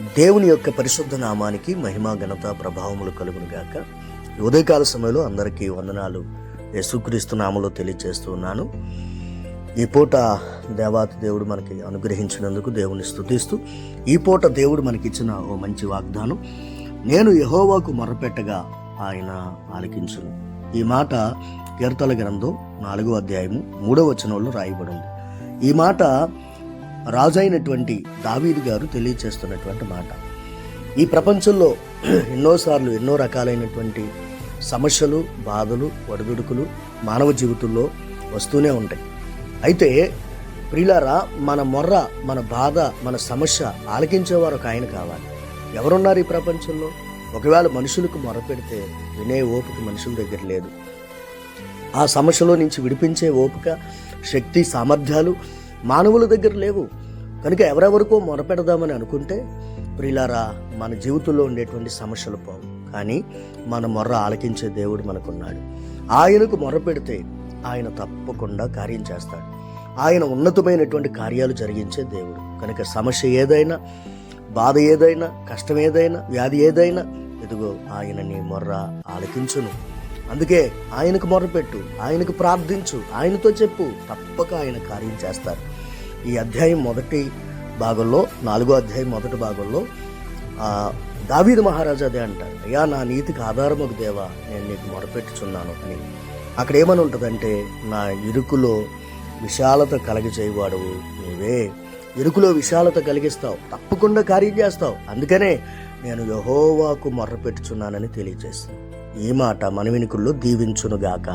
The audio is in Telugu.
దేవుని యొక్క పరిశుద్ధ నామానికి మహిమ ఘనత ప్రభావములు కలుగును గాక. ఉదయకాల సమయంలో అందరికీ వందనాలు. యేసుక్రీస్తు నామలో తెలియజేస్తూ ఉన్నాను. ఈ పూట దేవాతి దేవుడు మనకి అనుగ్రహించినందుకు దేవుని స్తుతిస్తూ ఈ పూట దేవుడు మనకిచ్చిన ఓ మంచి వాగ్దానం నేను యహోవాకు మొరపెట్టగా ఆయన ఆలకించును. ఈ మాట కీర్తల గ్రంథం నాలుగో అధ్యాయము మూడో వచనంలో రాయబడింది. ఈ మాట రాజైనటువంటి దావీదు గారు తెలియచేస్తున్నటువంటి మాట. ఈ ప్రపంచంలో ఎన్నోసార్లు ఎన్నో రకాలైనటువంటి సమస్యలు బాధలు ఒడిదుడుకులు మానవ జీవితంలో వస్తూనే ఉంటాయి. అయితే ప్రిలారా మన మొర్ర మన బాధ మన సమస్య ఆలకించేవారు ఒక ఆయన కావాలి. ఎవరున్నారు ఈ ప్రపంచంలో? ఒకవేళ మనుషులకు మొర పెడితే వినే ఓపిక మనుషుల దగ్గర లేదు. ఆ సమస్యలో నుంచి విడిపించే ఓపిక శక్తి సామర్థ్యాలు మానవుల దగ్గర లేవు. కనుక ఎవరెవరికో మొరపెడదామని అనుకుంటే ప్రిలారా మన జీవితంలో ఉండేటువంటి సమస్యలు పోవు. కానీ మన మొర్ర ఆలకించే దేవుడు మనకున్నాడు. ఆయనకు మొరపెడితే ఆయన తప్పకుండా కార్యం చేస్తాడు. ఆయన ఉన్నతమైనటువంటి కార్యాలు జరిగించే దేవుడు. కనుక సమస్య ఏదైనా బాధ ఏదైనా కష్టం ఏదైనా వ్యాధి ఏదైనా ఇదిగో ఆయన నీ మొర్ర ఆలకించును. అందుకే ఆయనకు మొరపెట్టు ఆయనకు ప్రార్థించు ఆయనతో చెప్పు. తప్పక ఆయన కార్యం చేస్తారు. ఈ అధ్యాయం మొదటి భాగంలో నాలుగో అధ్యాయం మొదటి భాగంలో ఆ, దావీదు మహారాజు అదే అంటారు. అయ్యా నా నీతికి ఆధారముకు దేవా నేను నీకు మొరపెట్టుచున్నాను అని. అక్కడ ఏమని ఉంటుందంటే నా ఇరుకులో విశాలత కలగజేయవాడువు నువ్వే. ఇరుకులో విశాలత కలిగిస్తావు తప్పకుండా కార్యం చేస్తావు. అందుకనే నేను యహోవాకు మొర్రపెట్టుచున్నానని తెలియజేస్తాను ఈ మాట మన వెనుకల్లో దీవించునుగాక.